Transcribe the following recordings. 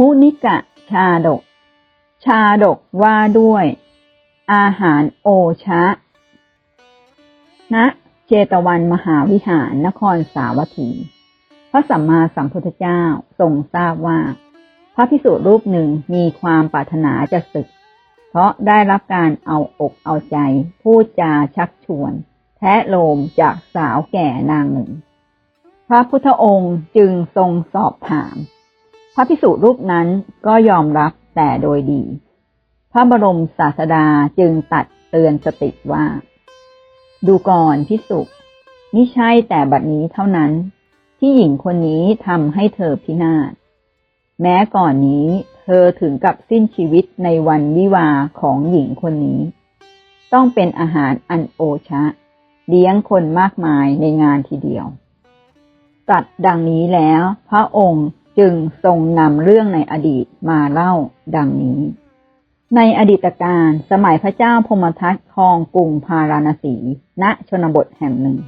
มุนิกะชาดก ชาดกว่าด้วย อาหารโอชะณเจตวันมหาวิหารนครสาวัตถี พระสัมมาสัมพุทธเจ้าทรงทราบว่า พระพิสุรูปหนึ่งมีความปรารถนาจะศึก เพราะได้รับการเอาอกเอาใจพูดจาชักชวน แทะโลมจากสาวแก่นางหนึ่ง พระพุทธองค์จึงทรงสอบถาม พระพิสุรูปนั้นก็ยอมรับแต่โดยดี พระบรมศาสดาจึงตัดเตือนสติว่า ดูก่อนพิสุมิใช่แต่บัดนี้เท่านั้น ที่หญิงคนนี้ทำให้เธอพินาศ แม้ก่อนนี้เธอถึงกับสิ้นชีวิตในวันวิวาของหญิงคนนี้ ต้องเป็นอาหารอันโอชะ เลี้ยงคนมากมายในงานทีเดียว ตัดดังนี้แล้วพระองค์ จึงทรงนำเรื่องในอดีตมาเล่าดังนี้ ในอดีตการสมัยพระเจ้าพมทัตครองกรุงพาราณสี ณชนบทแห่งหนึ่ง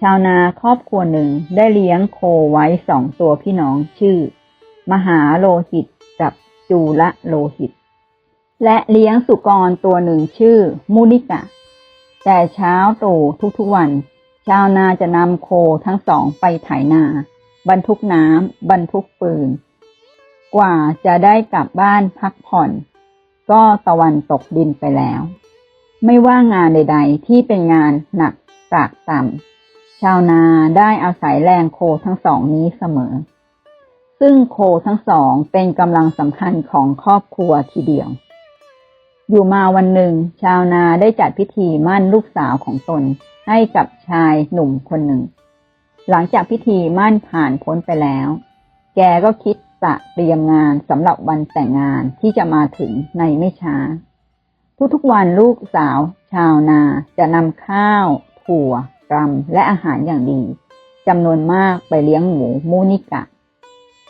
ชาวนาครอบครัวหนึ่งได้เลี้ยงโคไว้สองตัวพี่น้องชื่อ มหาโลหิตกับจูละโลหิต และเลี้ยงสุกรตัวหนึ่งชื่อมุนิกะ แต่เช้าตรู่ทุกๆวัน ชาวนาจะนำโคทั้งสองไปไถนา บรรทุกน้ำบรรทุกปืน กว่าจะได้กลับบ้านพักผ่อน ก็ตะวันตกดินไปแล้ว ไม่ว่างานใด ๆ ที่เป็นงานหนักตากต่ำชาวนาได้อาศัยแรงโคทั้งสองนี้เสมอ ซึ่งโคทั้งสองเป็นกำลังสำคัญของครอบครัวทีเดียว อยู่มาวันหนึ่ง ชาวนาได้จัดพิธีมั่นลูกสาวของตนให้กับชายหนุ่มคนหนึ่ง หลังจากพิธีมั่นผ่านพ้นไปแล้ว แกก็คิดจะเตรียมงานสำหรับวันแต่งงานที่จะมาถึงในไม่ช้า ทุกๆวันลูกสาว ชาวนาจะนำข้าว ถั่วรำและอาหารอย่างดีจำนวนมากไปเลี้ยงหมูมูนิกะ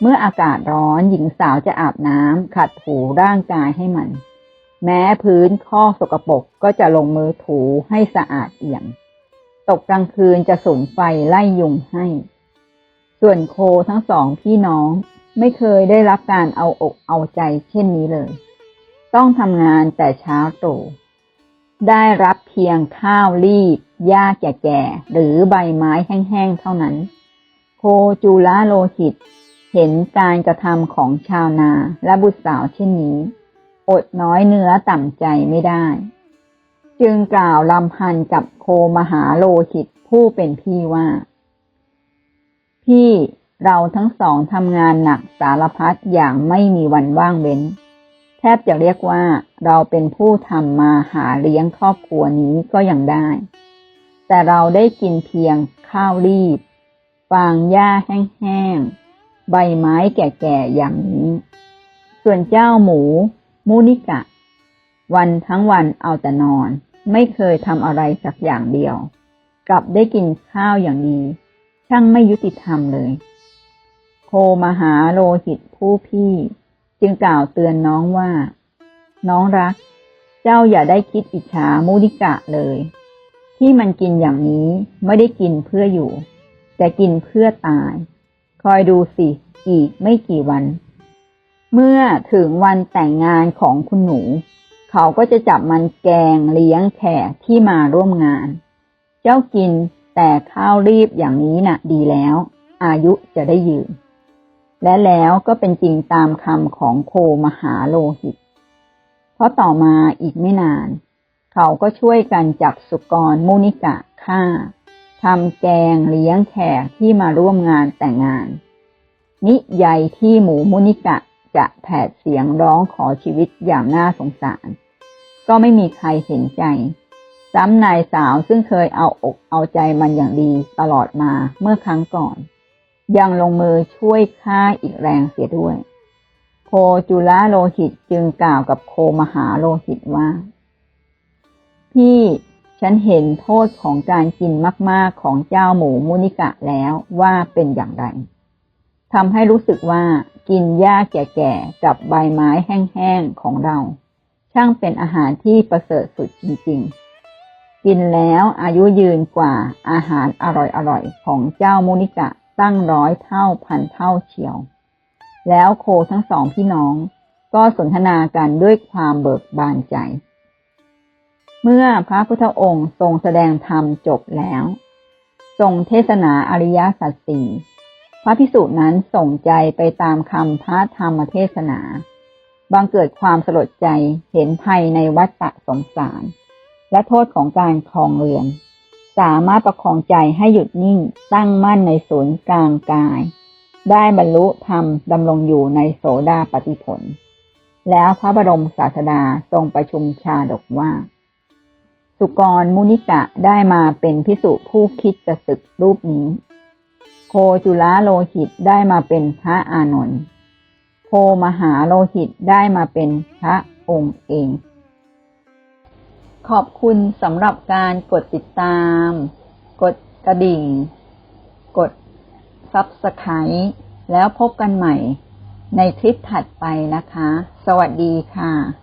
เมื่ออากาศร้อนหญิงสาวจะอาบน้ำขัดถูร่างกายให้มัน แม้พื้นข้อสกปรกก็จะลงมือถูให้สะอาดเอี่ยม ตกกลางคืนจะสุมไฟไล่ยุงให้ ส่วนโคทั้งสองพี่น้องไม่เคยได้รับการเอาอกเอาใจเช่นนี้เลย ต้องทำงานแต่เช้าตรู่ได้รับเพียงข้าวรีบหญ้าแก่ๆหรือใบไม้แห้งๆเท่านั้น โคจูลาโลหิต เห็นการกระทำของชาวนาและบุตรสาวเช่นนี้ อดน้อยเนื้อต่ำใจไม่ได้ จึงกล่าวลำพันกับโคมหาโลหิตผู้เป็นพี่ว่า พี่เราทั้งสองทำงานหนักสารพัดอย่างไม่มีวันว่างเว้น แทบจะเรียกว่าเราเป็นผู้ทำมาหาเลี้ยงครอบครัวนี้ก็ยังได้ แต่เราได้กินเพียงข้าวรีบ ฟางหญ้าแห้งๆ ใบไม้แก่ๆอย่างนี้ ส่วนเจ้าหมู มูนิกะ วันทั้งวันเอาแต่นอน ไม่เคยทำอะไรสักอย่างเดียว กลับได้กินข้าวอย่างดีช่างไม่ยุติธรรมเลย โคมหาโลหิตผู้พี่ จึงกล่าวเตือนน้องว่า น้องรัก เจ้าอย่าได้คิดอิจฉามูนิกะเลย ที่มันกินอย่างนี้ไม่ได้กินเพื่ออยู่ แต่กินเพื่อตาย คอยดูสิ อีกไม่กี่วัน เมื่อถึงวันแต่งงานของคุณหนู เขาก็จะจับมันแกงเลี้ยงแขกที่มาร่วมงาน เจ้ากินแต่ข้าวรีบอย่างนี้น่ะดีแล้ว อายุจะได้ยืน และแล้วก็เป็นจริงตามคำของโคมหาโลหิต เพราะต่อมาอีกไม่นาน เขาก็ช่วยกันจับสุกรมุนิกะฆ่าทำแกงเลี้ยงแขกที่มาร่วมงานแต่งงาน นิยายที่หมูมุนิกะจะแผดเสียงร้องขอชีวิตอย่างน่าสงสาร ก็ไม่มีใครเห็นใจ ซ้ำนายสาวซึ่งเคยเอาอกเอาใจมันอย่างดีตลอดมาเมื่อครั้งก่อน ยังลงมือช่วยฆ่าอีกแรงเสียด้วย โคจุลาโลหิตจึงกล่าวกับโคมหาโลหิตว่า พี่ฉันเห็นโทษของการกินมาก ๆ ของเจ้าหมูมุนิกะแล้วว่าเป็นอย่างไรทำให้รู้สึกว่ากินหญ้าแก่ ๆ กับใบไม้แห้ง ๆ ของเรา ช่างเป็นอาหารที่ประเสริฐสุดจริงๆ กินแล้วอายุยืนกว่าอาหารอร่อยๆ ของเจ้ามุนิกะตั้งร้อยเท่าพันเท่าเชียว แล้วโคทั้งสองพี่น้องก็สนทนากันด้วยความเบิกบานใจ เมื่อพระพุทธองค์ทรงแสดงธรรมจบแล้ว ทรงเทศนาอริยสัจสี่พระพิสุนั้นส่งใจไปตามคำพระธรรมเทศนา บังเกิดความสลดใจเห็นภัยในวัฏฏะสงสาร และโทษของการคลองเรือน สามารถประคองใจให้หยุดนิ่งตั้งมั่นในศูนย์กลางกาย ได้บรรลุธรรมดำรงอยู่ในโสดาปฏิผล แล้วพระบรมศาสดาทรงประชุมชาดกว่า สุกรมุนิกะได้มาเป็นพิสุผู้คิดจะศึกรูปนี้ โคจุลาโลหิตได้มาเป็นพระอานนท์ มหาโลหิตได้มาเป็นพระองค์เอง ขอบคุณสำหรับการกดติดตาม กดกระดิ่ง กด s u b สไครต์แล้วพบกันใหม่ในคลิปถัดไปนะคะ สวัสดีค่ะ